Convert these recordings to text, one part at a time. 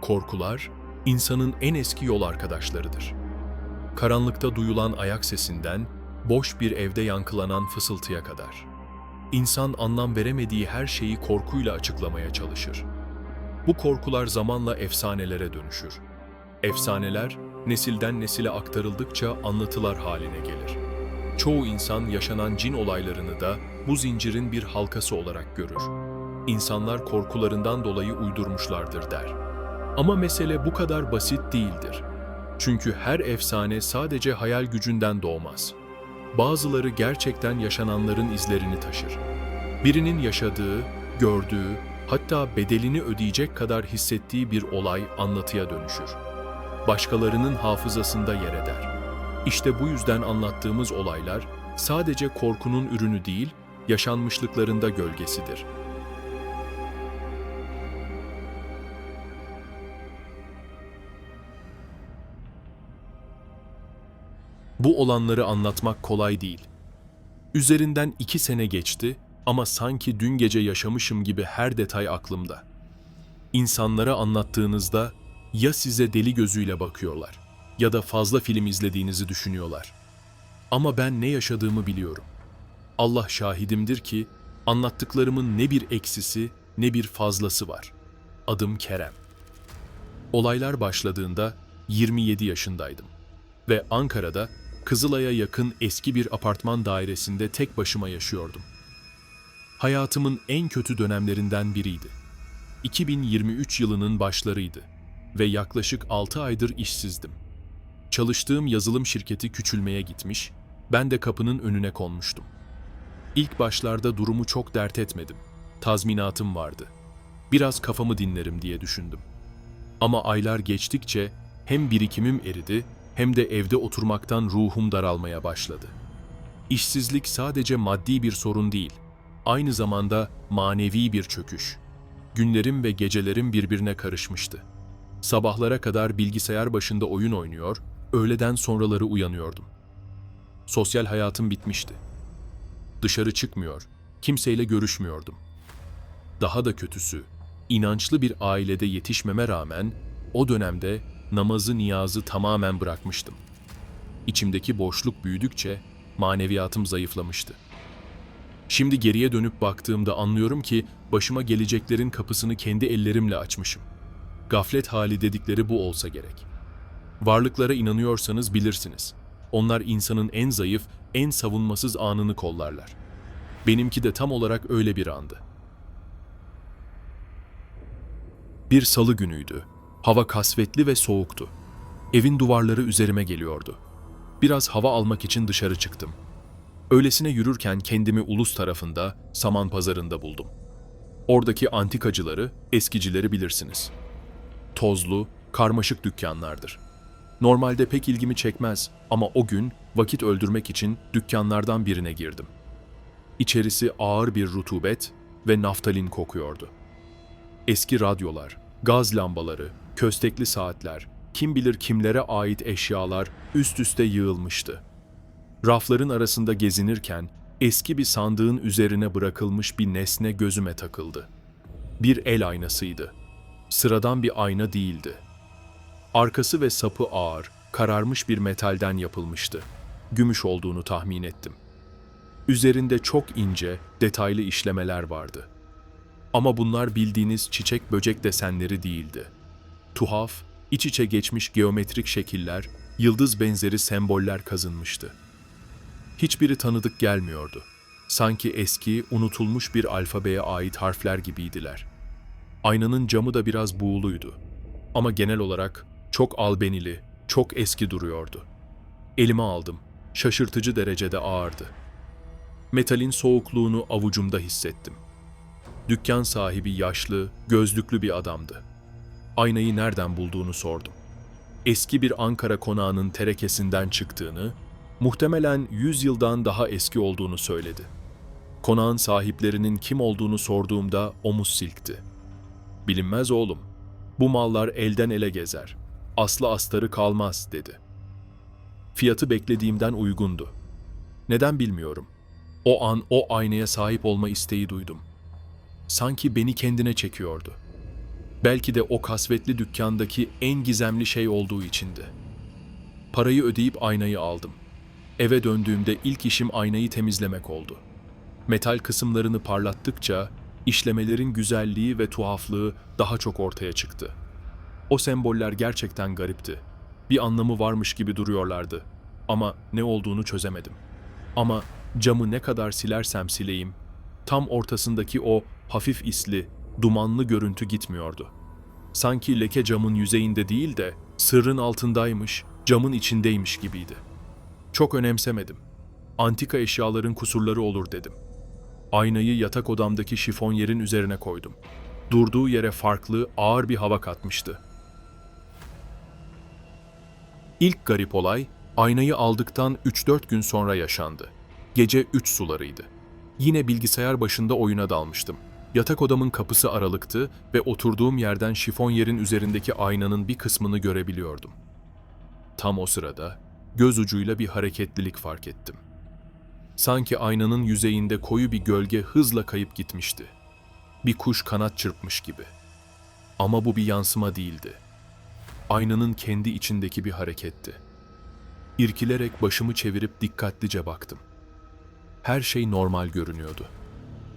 Korkular, insanın en eski yol arkadaşlarıdır. Karanlıkta duyulan ayak sesinden, boş bir evde yankılanan fısıltıya kadar. İnsan anlam veremediği her şeyi korkuyla açıklamaya çalışır. Bu korkular zamanla efsanelere dönüşür. Efsaneler, nesilden nesile aktarıldıkça anlatılar haline gelir. Çoğu insan yaşanan cin olaylarını da bu zincirin bir halkası olarak görür. İnsanlar korkularından dolayı uydurmuşlardır der. Ama mesele bu kadar basit değildir. Çünkü her efsane sadece hayal gücünden doğmaz. Bazıları gerçekten yaşananların izlerini taşır. Birinin yaşadığı, gördüğü, hatta bedelini ödeyecek kadar hissettiği bir olay anlatıya dönüşür. Başkalarının hafızasında yer eder. İşte bu yüzden anlattığımız olaylar sadece korkunun ürünü değil, yaşanmışlıklarında gölgesidir. Bu olanları anlatmak kolay değil. Üzerinden iki sene geçti ama sanki dün gece yaşamışım gibi her detay aklımda. İnsanlara anlattığınızda ya size deli gözüyle bakıyorlar ya da fazla film izlediğinizi düşünüyorlar. Ama ben ne yaşadığımı biliyorum. Allah şahidimdir ki anlattıklarımın ne bir eksisi ne bir fazlası var. Adım Kerem. Olaylar başladığında 27 yaşındaydım ve Ankara'da Kızılay'a yakın eski bir apartman dairesinde tek başıma yaşıyordum. Hayatımın en kötü dönemlerinden biriydi. 2023 yılının başlarıydı ve yaklaşık 6 aydır işsizdim. Çalıştığım yazılım şirketi küçülmeye gitmiş, ben de kapının önüne konmuştum. İlk başlarda durumu çok dert etmedim. Tazminatım vardı. Biraz kafamı dinlerim diye düşündüm. Ama aylar geçtikçe hem birikimim eridi hem de evde oturmaktan ruhum daralmaya başladı. İşsizlik sadece maddi bir sorun değil, aynı zamanda manevi bir çöküş. Günlerim ve gecelerim birbirine karışmıştı. Sabahlara kadar bilgisayar başında oyun oynuyor, öğleden sonraları uyanıyordum. Sosyal hayatım bitmişti. Dışarı çıkmıyor, kimseyle görüşmüyordum. Daha da kötüsü, inançlı bir ailede yetişmeme rağmen o dönemde namazı niyazı tamamen bırakmıştım. İçimdeki boşluk büyüdükçe maneviyatım zayıflamıştı. Şimdi geriye dönüp baktığımda anlıyorum ki başıma geleceklerin kapısını kendi ellerimle açmışım. Gaflet hali dedikleri bu olsa gerek. Varlıklara inanıyorsanız bilirsiniz. Onlar insanın en zayıf, en savunmasız anını kollarlar. Benimki de tam olarak öyle bir andı. Bir salı günüydü. Hava kasvetli ve soğuktu. Evin duvarları üzerime geliyordu. Biraz hava almak için dışarı çıktım. Öylesine yürürken kendimi ulus tarafında, saman pazarında buldum. Oradaki antikacıları, eskicileri bilirsiniz. Tozlu, karmaşık dükkanlardır. Normalde pek ilgimi çekmez ama o gün vakit öldürmek için dükkanlardan birine girdim. İçerisi ağır bir rutubet ve naftalin kokuyordu. Eski radyolar, gaz lambaları, köstekli saatler, kim bilir kimlere ait eşyalar üst üste yığılmıştı. Rafların arasında gezinirken eski bir sandığın üzerine bırakılmış bir nesne gözüme takıldı. Bir el aynasıydı. Sıradan bir ayna değildi. Arkası ve sapı ağır, kararmış bir metalden yapılmıştı. Gümüş olduğunu tahmin ettim. Üzerinde çok ince, detaylı işlemeler vardı. Ama bunlar bildiğiniz çiçek böcek desenleri değildi. Tuhaf, iç içe geçmiş geometrik şekiller, yıldız benzeri semboller kazınmıştı. Hiçbiri tanıdık gelmiyordu. Sanki eski, unutulmuş bir alfabeye ait harfler gibiydiler. Aynanın camı da biraz buğuluydu. Ama genel olarak çok albenili, çok eski duruyordu. Elime aldım. Şaşırtıcı derecede ağırdı. Metalin soğukluğunu avucumda hissettim. Dükkan sahibi yaşlı, gözlüklü bir adamdı. Aynayı nereden bulduğunu sordum. Eski bir Ankara konağının terekesinden çıktığını, muhtemelen 100 yıldan daha eski olduğunu söyledi. Konağın sahiplerinin kim olduğunu sorduğumda omuz silkti. Bilinmez oğlum. Bu mallar elden ele gezer. Aslı astarı kalmaz dedi. Fiyatı beklediğimden uygundu. Neden bilmiyorum. O an o aynaya sahip olma isteği duydum. Sanki beni kendine çekiyordu. Belki de o kasvetli dükkandaki en gizemli şey olduğu içindi. Parayı ödeyip aynayı aldım. Eve döndüğümde ilk işim aynayı temizlemek oldu. Metal kısımlarını parlattıkça işlemelerin güzelliği ve tuhaflığı daha çok ortaya çıktı. O semboller gerçekten garipti. Bir anlamı varmış gibi duruyorlardı. Ama ne olduğunu çözemedim. Ama camı ne kadar silersem sileyim, tam ortasındaki o hafif isli, dumanlı görüntü gitmiyordu. Sanki leke camın yüzeyinde değil de sırrın altındaymış, camın içindeymiş gibiydi. Çok önemsemedim. Antika eşyaların kusurları olur dedim. Aynayı yatak odamdaki şifonyerin üzerine koydum. Durduğu yere farklı, ağır bir hava katmıştı. İlk garip olay, aynayı aldıktan 3-4 gün sonra yaşandı. Gece 3 sularıydı. Yine bilgisayar başında oyuna dalmıştım. Yatak odamın kapısı aralıktı ve oturduğum yerden şifonyerin üzerindeki aynanın bir kısmını görebiliyordum. Tam o sırada göz ucuyla bir hareketlilik fark ettim. Sanki aynanın yüzeyinde koyu bir gölge hızla kayıp gitmişti. Bir kuş kanat çırpmış gibi. Ama bu bir yansıma değildi. Aynanın kendi içindeki bir hareketti. İrkilerek başımı çevirip dikkatlice baktım. Her şey normal görünüyordu.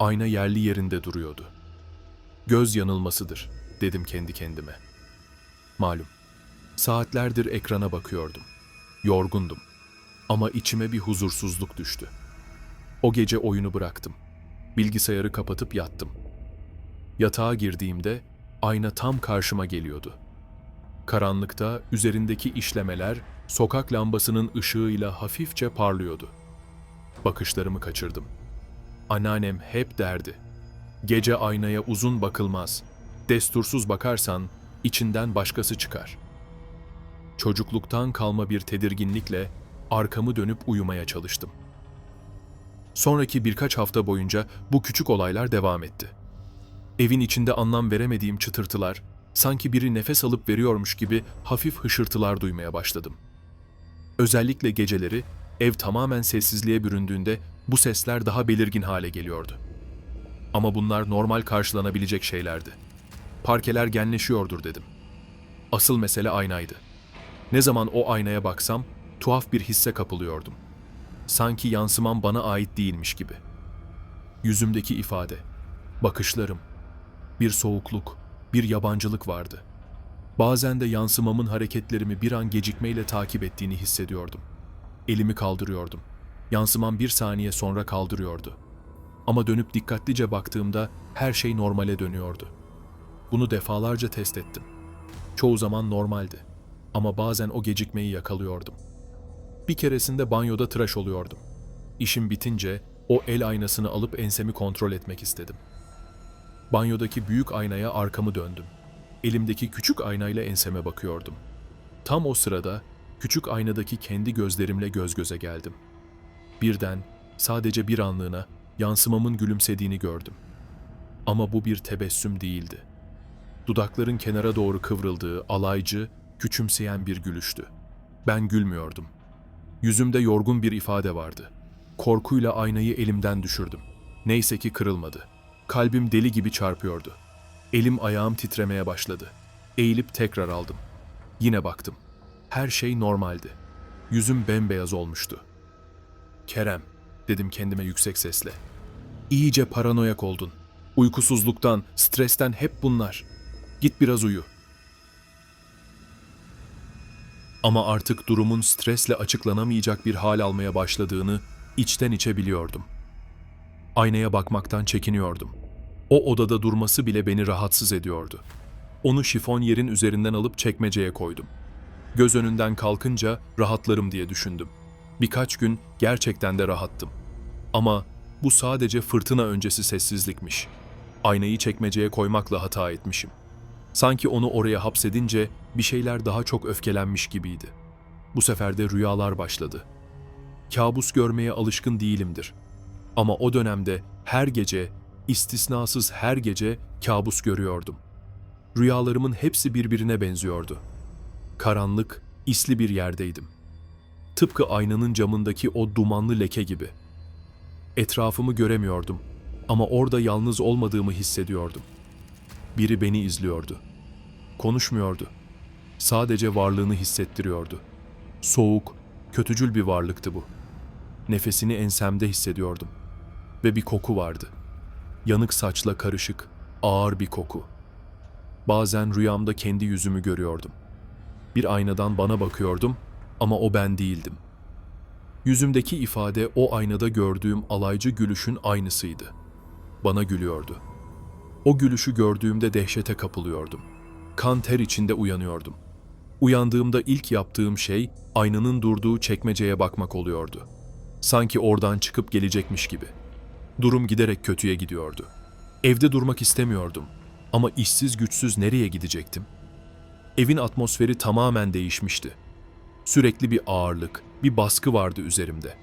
Ayna yerli yerinde duruyordu. Göz yanılmasıdır, dedim kendi kendime. Malum, saatlerdir ekrana bakıyordum. Yorgundum. Ama içime bir huzursuzluk düştü. O gece oyunu bıraktım. Bilgisayarı kapatıp yattım. Yatağa girdiğimde ayna tam karşıma geliyordu. Karanlıkta üzerindeki işlemeler sokak lambasının ışığıyla hafifçe parlıyordu. Bakışlarımı kaçırdım. Anneannem hep derdi. Gece aynaya uzun bakılmaz. Destursuz bakarsan içinden başkası çıkar. Çocukluktan kalma bir tedirginlikle arkamı dönüp uyumaya çalıştım. Sonraki birkaç hafta boyunca bu küçük olaylar devam etti. Evin içinde anlam veremediğim çıtırtılar, sanki biri nefes alıp veriyormuş gibi hafif hışırtılar duymaya başladım. Özellikle geceleri ev tamamen sessizliğe büründüğünde bu sesler daha belirgin hale geliyordu. Ama bunlar normal karşılanabilecek şeylerdi. Parkeler genleşiyordur dedim. Asıl mesele aynaydı. Ne zaman o aynaya baksam tuhaf bir hisse kapılıyordum. Sanki yansımam bana ait değilmiş gibi. Yüzümdeki ifade, bakışlarım, bir soğukluk, bir yabancılık vardı. Bazen de yansımamın hareketlerimi bir an gecikmeyle takip ettiğini hissediyordum. Elimi kaldırıyordum. Yansımam bir saniye sonra kaldırıyordu. Ama dönüp dikkatlice baktığımda her şey normale dönüyordu. Bunu defalarca test ettim. Çoğu zaman normaldi. Ama bazen o gecikmeyi yakalıyordum. Bir keresinde banyoda tıraş oluyordum. İşim bitince o el aynasını alıp ensemi kontrol etmek istedim. Banyodaki büyük aynaya arkamı döndüm. Elimdeki küçük aynayla enseme bakıyordum. Tam o sırada küçük aynadaki kendi gözlerimle göz göze geldim. Birden sadece bir anlığına yansımamın gülümsediğini gördüm. Ama bu bir tebessüm değildi. Dudakların kenara doğru kıvrıldığı alaycı, küçümseyen bir gülüştü. Ben gülmüyordum. Yüzümde yorgun bir ifade vardı. Korkuyla aynayı elimden düşürdüm. Neyse ki kırılmadı. Kalbim deli gibi çarpıyordu. Elim ayağım titremeye başladı. Eğilip tekrar aldım. Yine baktım. Her şey normaldi. Yüzüm bembeyaz olmuştu. Kerem, dedim kendime yüksek sesle. İyice paranoyak oldun. Uykusuzluktan, stresten hep bunlar. Git biraz uyu. Ama artık durumun stresle açıklanamayacak bir hal almaya başladığını içten içe biliyordum. Aynaya bakmaktan çekiniyordum. O odada durması bile beni rahatsız ediyordu. Onu şifon yerin üzerinden alıp çekmeceye koydum. Göz önünden kalkınca rahatlarım diye düşündüm. Birkaç gün gerçekten de rahattım. Ama bu sadece fırtına öncesi sessizlikmiş. Aynayı çekmeceye koymakla hata etmişim. Sanki onu oraya hapsedince bir şeyler daha çok öfkelenmiş gibiydi. Bu sefer de rüyalar başladı. Kabus görmeye alışkın değilimdir. Ama o dönemde her gece, istisnasız her gece kabus görüyordum. Rüyalarımın hepsi birbirine benziyordu. Karanlık, isli bir yerdeydim. Tıpkı aynanın camındaki o dumanlı leke gibi. Etrafımı göremiyordum ama orada yalnız olmadığımı hissediyordum. Biri beni izliyordu. Konuşmuyordu. Sadece varlığını hissettiriyordu. Soğuk, kötücül bir varlıktı bu. Nefesini ensemde hissediyordum. Ve bir koku vardı. Yanık saçla karışık, ağır bir koku. Bazen rüyamda kendi yüzümü görüyordum. Bir aynadan bana bakıyordum ama o ben değildim. Yüzümdeki ifade o aynada gördüğüm alaycı gülüşün aynısıydı. Bana gülüyordu. O gülüşü gördüğümde dehşete kapılıyordum. Kan ter içinde uyanıyordum. Uyandığımda ilk yaptığım şey aynanın durduğu çekmeceye bakmak oluyordu. Sanki oradan çıkıp gelecekmiş gibi. Durum giderek kötüye gidiyordu. Evde durmak istemiyordum ama işsiz güçsüz nereye gidecektim? Evin atmosferi tamamen değişmişti. Sürekli bir ağırlık, bir baskı vardı üzerimde.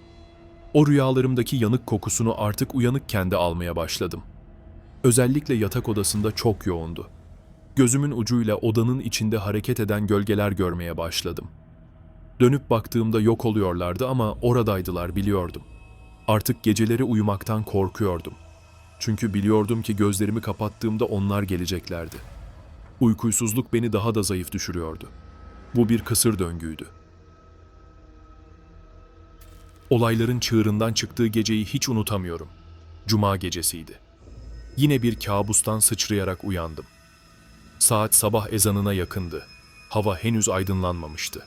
O rüyalarımdaki yanık kokusunu artık uyanıkken de almaya başladım. Özellikle yatak odasında çok yoğundu. Gözümün ucuyla odanın içinde hareket eden gölgeler görmeye başladım. Dönüp baktığımda yok oluyorlardı ama oradaydılar biliyordum. Artık geceleri uyumaktan korkuyordum. Çünkü biliyordum ki gözlerimi kapattığımda onlar geleceklerdi. Uykuysuzluk beni daha da zayıf düşürüyordu. Bu bir kısır döngüydü. Olayların çığırından çıktığı geceyi hiç unutamıyorum. Cuma gecesiydi. Yine bir kabustan sıçrayarak uyandım. Saat sabah ezanına yakındı. Hava henüz aydınlanmamıştı.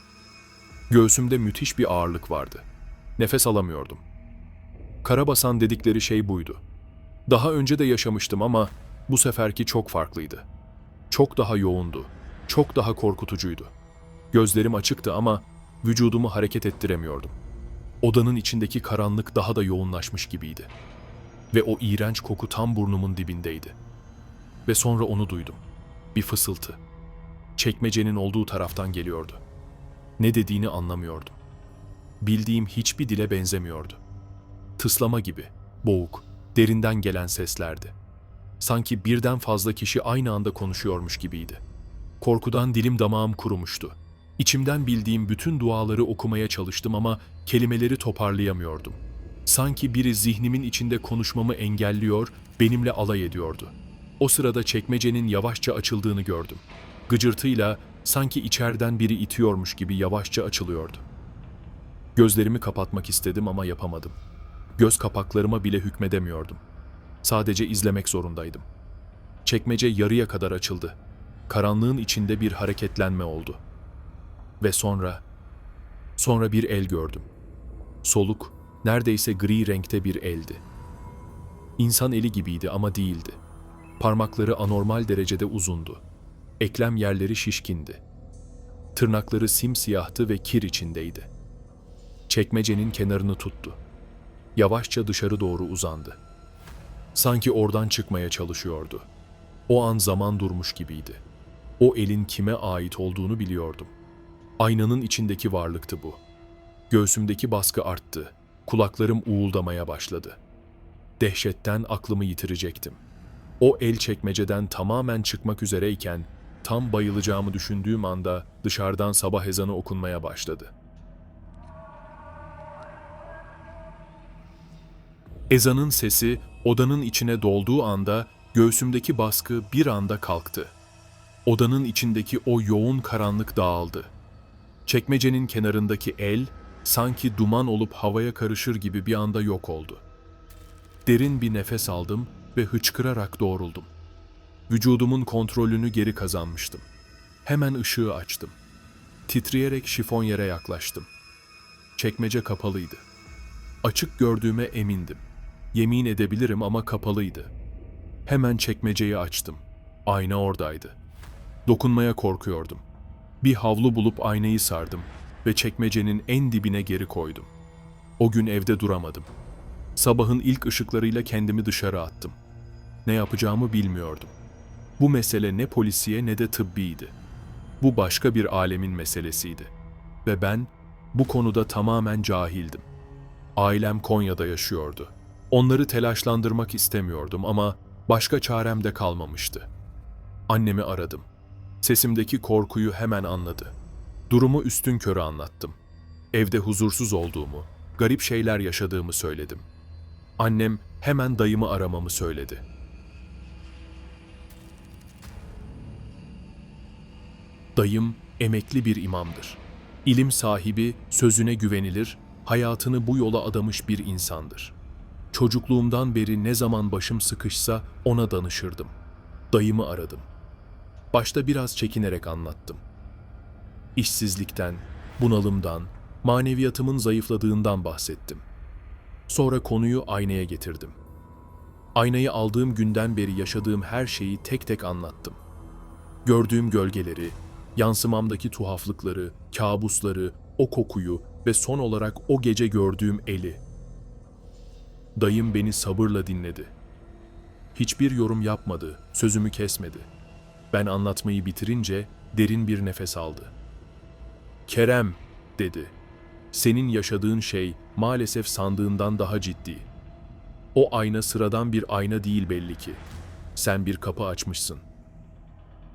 Göğsümde müthiş bir ağırlık vardı. Nefes alamıyordum. Karabasan dedikleri şey buydu. Daha önce de yaşamıştım ama bu seferki çok farklıydı. Çok daha yoğundu. Çok daha korkutucuydu. Gözlerim açıktı ama vücudumu hareket ettiremiyordum. Odanın içindeki karanlık daha da yoğunlaşmış gibiydi. Ve o iğrenç koku tam burnumun dibindeydi. Ve sonra onu duydum. Bir fısıltı. Çekmecenin olduğu taraftan geliyordu. Ne dediğini anlamıyordum. Bildiğim hiçbir dile benzemiyordu. Tıslama gibi, boğuk, derinden gelen seslerdi. Sanki birden fazla kişi aynı anda konuşuyormuş gibiydi. Korkudan dilim damağım kurumuştu. İçimden bildiğim bütün duaları okumaya çalıştım ama kelimeleri toparlayamıyordum. Sanki biri zihnimin içinde konuşmamı engelliyor, benimle alay ediyordu. O sırada çekmecenin yavaşça açıldığını gördüm. Gıcırtıyla sanki içeriden biri itiyormuş gibi yavaşça açılıyordu. Gözlerimi kapatmak istedim ama yapamadım. Göz kapaklarıma bile hükmedemiyordum. Sadece izlemek zorundaydım. Çekmece yarıya kadar açıldı. Karanlığın içinde bir hareketlenme oldu. Ve sonra, sonra bir el gördüm. Soluk, neredeyse gri renkte bir eldi. İnsan eli gibiydi ama değildi. Parmakları anormal derecede uzundu. Eklem yerleri şişkindi. Tırnakları simsiyahtı ve kir içindeydi. Çekmecenin kenarını tuttu. Yavaşça dışarı doğru uzandı. Sanki oradan çıkmaya çalışıyordu. O an zaman durmuş gibiydi. O elin kime ait olduğunu biliyordum. Aynanın içindeki varlıktı bu. Göğsümdeki baskı arttı. Kulaklarım uğuldamaya başladı. Dehşetten aklımı yitirecektim. O el çekmeceden tamamen çıkmak üzereyken tam bayılacağımı düşündüğüm anda dışarıdan sabah ezanı okunmaya başladı. Ezanın sesi odanın içine dolduğu anda göğsümdeki baskı bir anda kalktı. Odanın içindeki o yoğun karanlık dağıldı. Çekmecenin kenarındaki el sanki duman olup havaya karışır gibi bir anda yok oldu. Derin bir nefes aldım ve hıçkırarak doğruldum. Vücudumun kontrolünü geri kazanmıştım. Hemen ışığı açtım. Titreyerek şifonyere yaklaştım. Çekmece kapalıydı. Açık gördüğüme emindim. Yemin edebilirim ama kapalıydı. Hemen çekmeceyi açtım. Ayna oradaydı. Dokunmaya korkuyordum. Bir havlu bulup aynayı sardım ve çekmecenin en dibine geri koydum. O gün evde duramadım. Sabahın ilk ışıklarıyla kendimi dışarı attım. Ne yapacağımı bilmiyordum. Bu mesele ne polisiye ne de tıbbiydi. Bu başka bir alemin meselesiydi. Ve ben bu konuda tamamen cahildim. Ailem Konya'da yaşıyordu. Onları telaşlandırmak istemiyordum ama başka çarem de kalmamıştı. Annemi aradım. Sesimdeki korkuyu hemen anladı. Durumu üstün körü anlattım. Evde huzursuz olduğumu, garip şeyler yaşadığımı söyledim. Annem hemen dayımı aramamı söyledi. Dayım emekli bir imamdır. İlim sahibi, sözüne güvenilir, hayatını bu yola adamış bir insandır. Çocukluğumdan beri ne zaman başım sıkışsa ona danışırdım. Dayımı aradım. Başta biraz çekinerek anlattım. İşsizlikten, bunalımdan, maneviyatımın zayıfladığından bahsettim. Sonra konuyu aynaya getirdim. Aynayı aldığım günden beri yaşadığım her şeyi tek tek anlattım. Gördüğüm gölgeleri, yansımamdaki tuhaflıkları, kabusları, o kokuyu ve son olarak o gece gördüğüm eli. Dayım beni sabırla dinledi. Hiçbir yorum yapmadı, sözümü kesmedi. Ben anlatmayı bitirince derin bir nefes aldı. Kerem, dedi. Senin yaşadığın şey maalesef sandığından daha ciddi. O ayna sıradan bir ayna değil belli ki. Sen bir kapı açmışsın.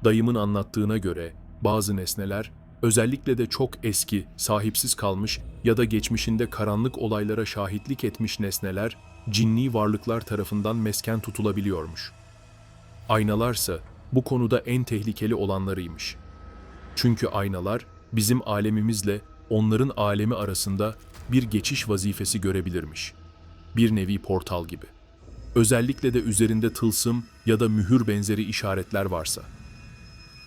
Dayımın anlattığına göre bazı nesneler özellikle de çok eski, sahipsiz kalmış ya da geçmişinde karanlık olaylara şahitlik etmiş nesneler cinni varlıklar tarafından mesken tutulabiliyormuş. Aynalarsa bu konuda en tehlikeli olanlarıymış. Çünkü aynalar bizim alemimizle onların alemi arasında bir geçiş vazifesi görebilirmiş. Bir nevi portal gibi. Özellikle de üzerinde tılsım ya da mühür benzeri işaretler varsa.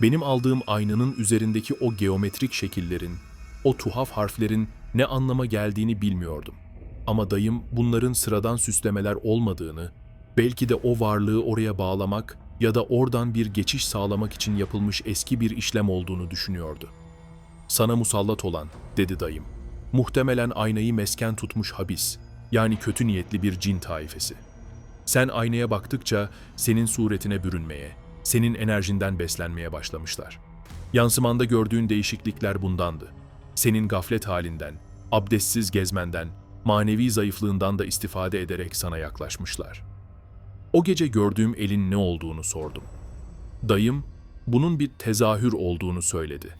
Benim aldığım aynanın üzerindeki o geometrik şekillerin, o tuhaf harflerin ne anlama geldiğini bilmiyordum. Ama dayım bunların sıradan süslemeler olmadığını, belki de o varlığı oraya bağlamak ya da oradan bir geçiş sağlamak için yapılmış eski bir işlem olduğunu düşünüyordu. Sana musallat olan, dedi dayım. Muhtemelen aynayı mesken tutmuş habis, yani kötü niyetli bir cin taifesi. Sen aynaya baktıkça senin suretine bürünmeye, senin enerjinden beslenmeye başlamışlar. Yansımanda gördüğün değişiklikler bundandı. Senin gaflet halinden, abdestsiz gezmenden, manevi zayıflığından da istifade ederek sana yaklaşmışlar. O gece gördüğüm elin ne olduğunu sordum. Dayım, bunun bir tezahür olduğunu söyledi.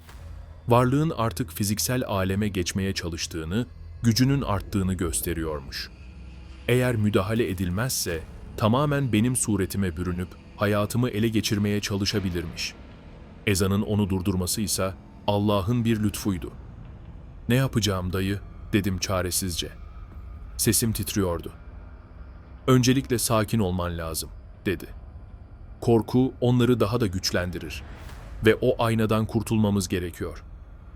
Varlığın artık fiziksel aleme geçmeye çalıştığını, gücünün arttığını gösteriyormuş. Eğer müdahale edilmezse tamamen benim suretime bürünüp hayatımı ele geçirmeye çalışabilirmiş. Ezanın onu durdurması ise Allah'ın bir lütfuydu. Ne yapacağım dayı dedim çaresizce. Sesim titriyordu. Öncelikle sakin olman lazım dedi. Korku onları daha da güçlendirir ve o aynadan kurtulmamız gerekiyor.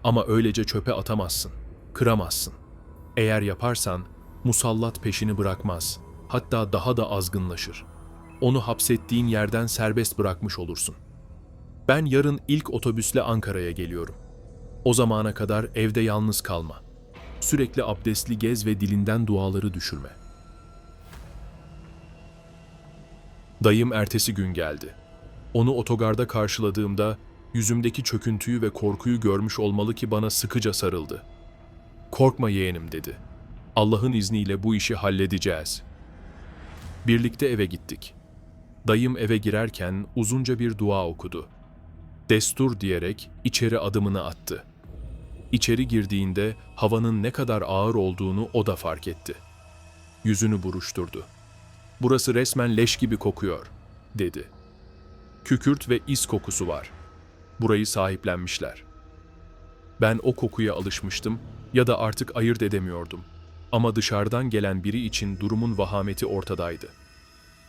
Ama öylece çöpe atamazsın, kıramazsın. Eğer yaparsan musallat peşini bırakmaz, hatta daha da azgınlaşır. Onu hapsettiğin yerden serbest bırakmış olursun. Ben yarın ilk otobüsle Ankara'ya geliyorum. O zamana kadar evde yalnız kalma. Sürekli abdestli gez ve dilinden duaları düşürme. Dayım ertesi gün geldi. Onu otogarda karşıladığımda yüzümdeki çöküntüyü ve korkuyu görmüş olmalı ki bana sıkıca sarıldı. Korkma yeğenim dedi. Allah'ın izniyle bu işi halledeceğiz. Birlikte eve gittik. Dayım eve girerken uzunca bir dua okudu. Destur diyerek içeri adımını attı. İçeri girdiğinde havanın ne kadar ağır olduğunu o da fark etti. Yüzünü buruşturdu. Burası resmen leş gibi kokuyor, dedi. Kükürt ve is kokusu var. Burayı sahiplenmişler. Ben o kokuya alışmıştım ya da artık ayırt edemiyordum. Ama dışarıdan gelen biri için durumun vahameti ortadaydı.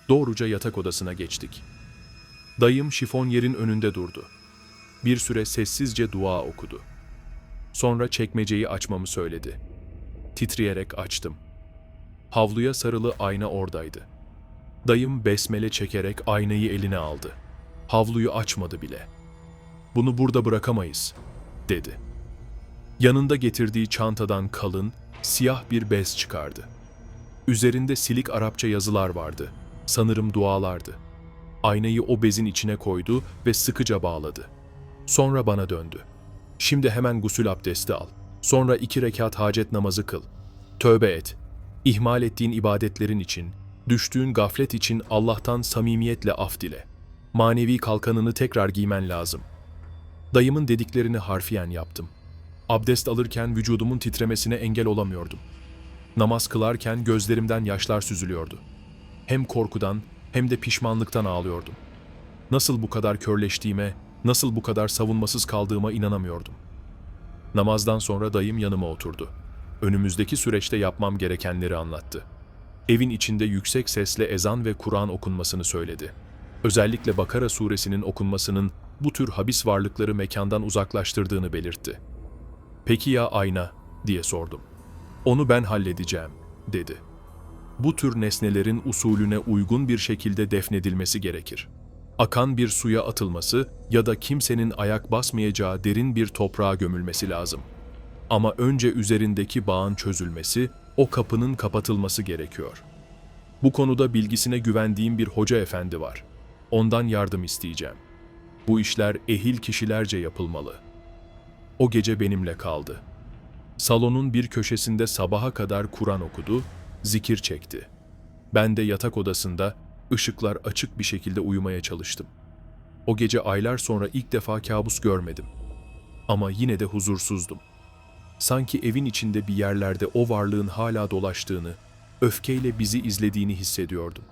Doğruca yatak odasına geçtik. Dayım şifonyerin önünde durdu. Bir süre sessizce dua okudu. Sonra çekmeceyi açmamı söyledi. Titreyerek açtım. Havluya sarılı ayna oradaydı. Dayım besmele çekerek aynayı eline aldı. Havluyu açmadı bile. Bunu burada bırakamayız, dedi. Yanında getirdiği çantadan kalın, siyah bir bez çıkardı. Üzerinde silik Arapça yazılar vardı. Sanırım dualardı. Aynayı o bezin içine koydu ve sıkıca bağladı. Sonra bana döndü. Şimdi hemen gusül abdesti al. Sonra iki rekat hacet namazı kıl. Tövbe et. İhmal ettiğin ibadetlerin için, düştüğün gaflet için Allah'tan samimiyetle af dile. Manevi kalkanını tekrar giymen lazım. Dayımın dediklerini harfiyen yaptım. Abdest alırken vücudumun titremesine engel olamıyordum. Namaz kılarken gözlerimden yaşlar süzülüyordu. Hem korkudan hem de pişmanlıktan ağlıyordum. Nasıl bu kadar körleştiğime, Nasıl bu kadar savunmasız kaldığıma inanamıyordum. Namazdan sonra dayım yanıma oturdu. Önümüzdeki süreçte yapmam gerekenleri anlattı. Evin içinde yüksek sesle ezan ve Kur'an okunmasını söyledi. Özellikle Bakara suresinin okunmasının bu tür habis varlıkları mekandan uzaklaştırdığını belirtti. Peki ya ayna diye sordum. Onu ben halledeceğim dedi. Bu tür nesnelerin usulüne uygun bir şekilde defnedilmesi gerekir. Akan bir suya atılması ya da kimsenin ayak basmayacağı derin bir toprağa gömülmesi lazım. Ama önce üzerindeki bağın çözülmesi, o kapının kapatılması gerekiyor. Bu konuda bilgisine güvendiğim bir hoca efendi var. Ondan yardım isteyeceğim. Bu işler ehil kişilerce yapılmalı. O gece benimle kaldı. Salonun bir köşesinde sabaha kadar Kur'an okudu, zikir çekti. Ben de yatak odasında ışıklar açık bir şekilde uyumaya çalıştım. O gece aylar sonra ilk defa kabus görmedim. Ama yine de huzursuzdum. Sanki evin içinde bir yerlerde o varlığın hala dolaştığını, öfkeyle bizi izlediğini hissediyordum.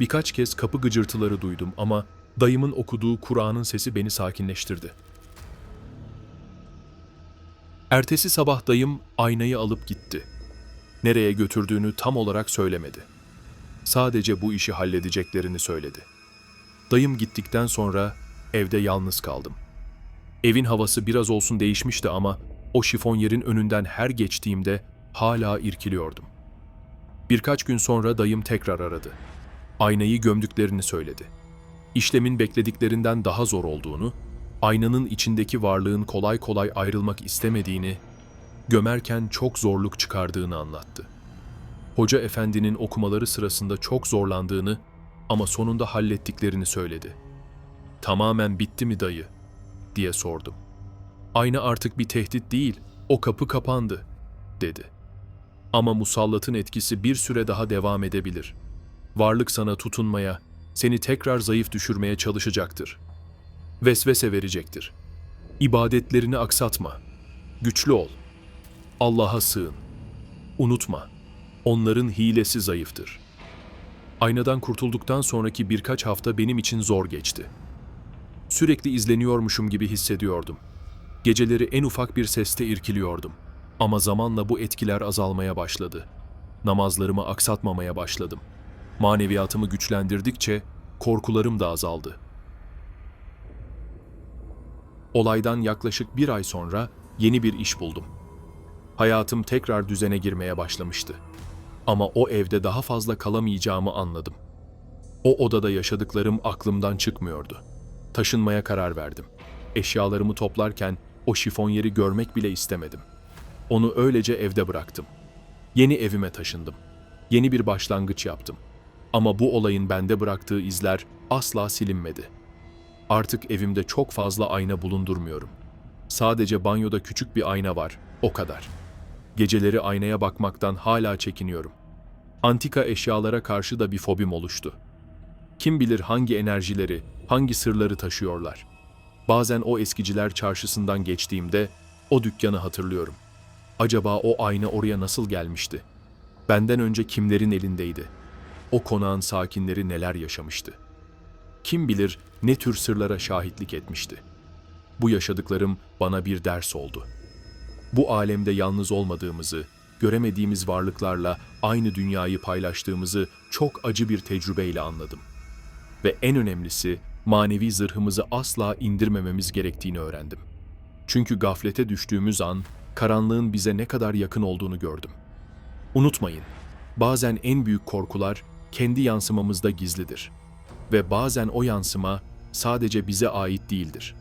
Birkaç kez kapı gıcırtıları duydum ama dayımın okuduğu Kur'an'ın sesi beni sakinleştirdi. Ertesi sabah dayım aynayı alıp gitti. Nereye götürdüğünü tam olarak söylemedi. Sadece bu işi halledeceklerini söyledi. Dayım gittikten sonra evde yalnız kaldım. Evin havası biraz olsun değişmişti ama o şifonyerin önünden her geçtiğimde hala irkiliyordum. Birkaç gün sonra dayım tekrar aradı. Aynayı gömdüklerini söyledi. İşlemin beklediklerinden daha zor olduğunu, aynanın içindeki varlığın kolay kolay ayrılmak istemediğini, gömerken çok zorluk çıkardığını anlattı. Hoca efendinin okumaları sırasında çok zorlandığını ama sonunda hallettiklerini söyledi. Tamamen bitti mi dayı? diye sordum. Ayna artık bir tehdit değil, o kapı kapandı, dedi. Ama musallatın etkisi bir süre daha devam edebilir. Varlık sana tutunmaya, seni tekrar zayıf düşürmeye çalışacaktır. Vesvese verecektir. İbadetlerini aksatma. Güçlü ol. Allah'a sığın. Unutma, onların hilesi zayıftır. Aynadan kurtulduktan sonraki birkaç hafta benim için zor geçti. Sürekli izleniyormuşum gibi hissediyordum. Geceleri en ufak bir seste irkiliyordum. Ama zamanla bu etkiler azalmaya başladı. Namazlarımı aksatmamaya başladım. Maneviyatımı güçlendirdikçe korkularım da azaldı. Olaydan yaklaşık bir ay sonra yeni bir iş buldum. Hayatım tekrar düzene girmeye başlamıştı. Ama o evde daha fazla kalamayacağımı anladım. O odada yaşadıklarım aklımdan çıkmıyordu. Taşınmaya karar verdim. Eşyalarımı toplarken o şifonyeri görmek bile istemedim. Onu öylece evde bıraktım. Yeni evime taşındım. Yeni bir başlangıç yaptım. Ama bu olayın bende bıraktığı izler asla silinmedi. Artık evimde çok fazla ayna bulundurmuyorum. Sadece banyoda küçük bir ayna var, o kadar. Geceleri aynaya bakmaktan hala çekiniyorum. Antika eşyalara karşı da bir fobim oluştu. Kim bilir hangi enerjileri, hangi sırları taşıyorlar. Bazen o eskiciler çarşısından geçtiğimde o dükkanı hatırlıyorum. Acaba o ayna oraya nasıl gelmişti? Benden önce kimlerin elindeydi? O konağın sakinleri neler yaşamıştı? Kim bilir ne tür sırlara şahitlik etmişti? Bu yaşadıklarım bana bir ders oldu. Bu alemde yalnız olmadığımızı, göremediğimiz varlıklarla aynı dünyayı paylaştığımızı çok acı bir tecrübeyle anladım. Ve en önemlisi manevi zırhımızı asla indirmememiz gerektiğini öğrendim. Çünkü gaflete düştüğümüz an karanlığın bize ne kadar yakın olduğunu gördüm. Unutmayın, bazen en büyük korkular kendi yansımamızda gizlidir ve bazen o yansıma sadece bize ait değildir.